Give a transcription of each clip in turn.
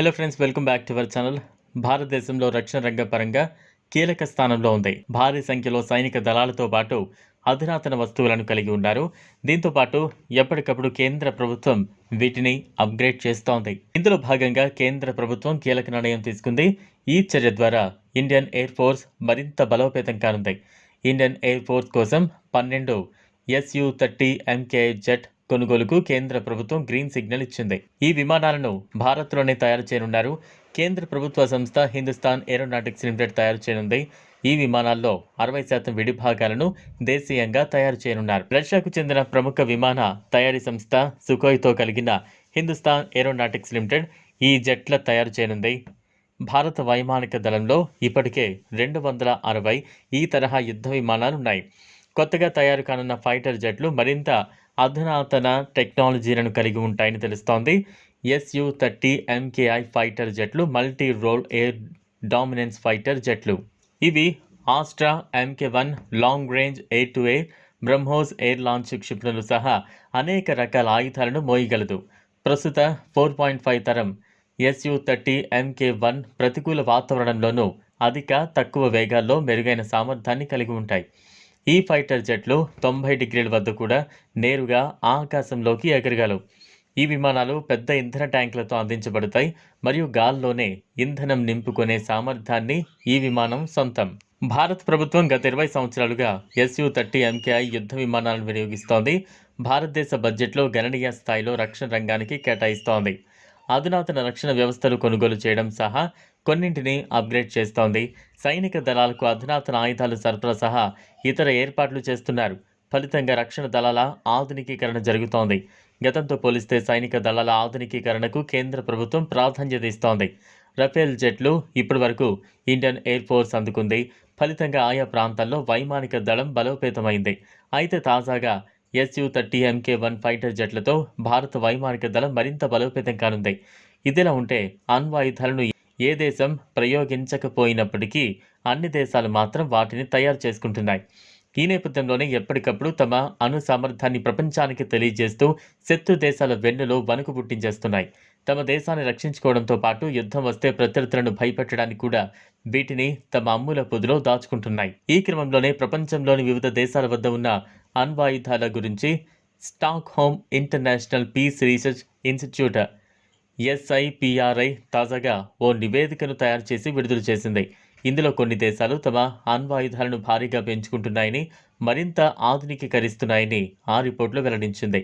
Hello friends welcome back to our channel భారతదేశంలో రక్షణ రంగ పరంగా కీలక స్థానంలో ఉంది. భారీ సంఖ్యలో సైనిక దళాలతో పాటు అధునాతన వస్తువులను కలిగి ఉన్నారు. దీంతో పాటు ఎప్పటికప్పుడు కేంద్ర ప్రభుత్వం వీటిని అప్గ్రేడ్ చేస్తోంది. ఇందులో భాగంగా కేంద్ర ప్రభుత్వం కీలక నిర్ణయం తీసుకుంది. ఈ చర్య ద్వారా ఇండియన్ ఎయిర్ ఫోర్స్ మరింత బలోపేతం కానుంది. ఇండియన్ ఎయిర్ ఫోర్స్ కోసం పన్నెండు ఎస్యు థర్టీ ఎంకే జెట్ కొనుగోలుకు కేంద్ర ప్రభుత్వం గ్రీన్ సిగ్నల్ ఇచ్చింది. ఈ విమానాలను భారత్లోనే తయారు చేయనున్నారు. కేంద్ర ప్రభుత్వ సంస్థ హిందుస్థాన్ ఏరోనాటిక్స్ లిమిటెడ్ తయారు చేయనుంది. ఈ విమానాల్లో అరవై శాతం విడిభాగాలను దేశీయంగా తయారు చేయనున్నారు. రష్యాకు చెందిన ప్రముఖ విమాన తయారీ సంస్థ సుకోయ్తో కలిగిన హిందుస్థాన్ ఏరోనాటిక్స్ లిమిటెడ్ ఈ జెట్ల తయారు చేయనుంది. భారత వైమానిక దళంలో ఇప్పటికే రెండు వందల అరవై ఈ తరహా యుద్ధ విమానాలు ఉన్నాయి కొత్తగా తయారు కానున్న ఫైటర్ జెట్లు మరింత అధునాతన టెక్నాలజీలను కలిగి ఉంటాయని తెలుస్తోంది. SU thirty MKI fighter జెట్లు multi role air dominance fighter జెట్లు. ఇవి Astra MK one long range air to air BrahMos air launch క్షిపణులు సహా అనేక రకాల ఆయుధాలను మోయగలదు. ప్రస్తుత ఫోర్ పాయింట్ ఫైవ్ తరం ఎస్యు థర్టీ ఎంకే వన్ ప్రతికూల వాతావరణంలోనూ అధిక తక్కువ వేగాల్లో మెరుగైన సామర్థ్యాన్ని కలిగి ఉంటాయి. ఈ ఫైటర్ జెట్లు తొంభై డిగ్రీల వద్ద కూడా నేరుగా ఆకాశంలోకి ఎగరగలవు. ఈ విమానాలు పెద్ద ఇంధన ట్యాంకులతో అందించబడతాయి మరియు గాల్లోనే ఇంధనం నింపుకునే సామర్థ్యాన్ని ఈ విమానం సొంతం. భారత ప్రభుత్వం గత ఇరవై సంవత్సరాలుగా ఎస్యు థర్టీ ఎంకేఐ యుద్ధ విమానాలను వినియోగిస్తోంది. భారతదేశ బడ్జెట్లో గణనీయ స్థాయిలో రక్షణ రంగానికి కేటాయిస్తోంది. అధునాతన రక్షణ వ్యవస్థలు కొనుగోలు చేయడం సహా కొన్నింటిని అప్గ్రేడ్ చేస్తోంది. సైనిక దళాలకు అధునాతన ఆయుధాలు సరఫరా సహా ఇతర ఏర్పాట్లు చేస్తున్నారు. ఫలితంగా రక్షణ దళాల ఆధునికీకరణ జరుగుతోంది. గతంతో పోలిస్తే సైనిక దళాల ఆధునికీకరణకు కేంద్ర ప్రభుత్వం ప్రాధాన్యత ఇస్తోంది. రఫేల్ జెట్లు ఇప్పటి వరకు ఇండియన్ ఎయిర్ ఫోర్స్ అందుకుంది. ఫలితంగా ఆయా ప్రాంతాల్లో వైమానిక దళం బలోపేతమైంది. అయితే తాజాగా SU thirty MK one fighter జెట్లతో భారత వైమానిక దళం మరింత బలోపేతం కానుంది. ఇదిలా ఉంటే అణ్వాయుధాలను ఏ దేశం ప్రయోగించకపోయినప్పటికీ అన్ని దేశాలు మాత్రం వాటిని తయారు చేసుకుంటున్నాయి. ఈ నేపథ్యంలోనే ఎప్పటికప్పుడు తమ అణు సామర్థ్యాన్ని ప్రపంచానికి తెలియజేస్తూ శత్రు దేశాల వెన్నులో వణుకు పుట్టించేస్తున్నాయి. తమ దేశాన్ని రక్షించుకోవడంతో పాటు యుద్ధం వస్తే ప్రత్యర్థులను భయపెట్టడానికి కూడా వీటిని తమ అమ్ముల పొదిలో దాచుకుంటున్నాయి. ఈ క్రమంలోనే ప్రపంచంలోని వివిధ దేశాల వద్ద ఉన్న అణ్వాయుధాల గురించి Stockholm international peace research institute SIPRI తాజాగా ఓ నివేదికను తయారు చేసి విడుదల చేసింది. ఇందులో కొన్ని దేశాలు తమ అణ్వాయుధాలను భారీగా పెంచుకుంటున్నాయని మరింత ఆధునికీకరిస్తున్నాయని ఆ రిపోర్టులో వెల్లడించింది.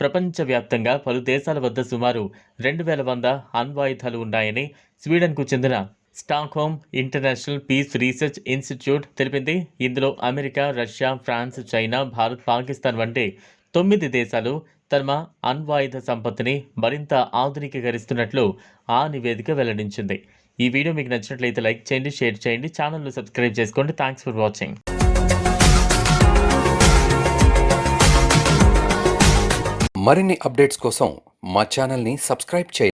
ప్రపంచవ్యాప్తంగా పలు దేశాల వద్ద సుమారు రెండు వేల వంద అణ్వాయుధాలు ఉన్నాయని స్వీడన్కు చెందిన Stockholm international peace research institute తెలిపింది. ఇందులో America Russia France China Bharat Pakistan వంటి తొమ్మిది దేశాలు తమ అణ్వాయుధ సంపత్తిని మరింత ఆధునికీకరిస్తున్నట్లు ఆ నివేదిక వెల్లడించింది. ఈ వీడియో మీకు నచ్చినట్లయితే లైక్ చేయండి షేర్ చేయండి ఛానల్ను సబ్స్క్రైబ్ చేసుకోండి. థ్యాంక్స్ ఫర్ వాచింగ్ మరిన్ని అప్డేట్స్ కోసం మా ఛానల్ని సబ్స్క్రైబ్ చేయండి.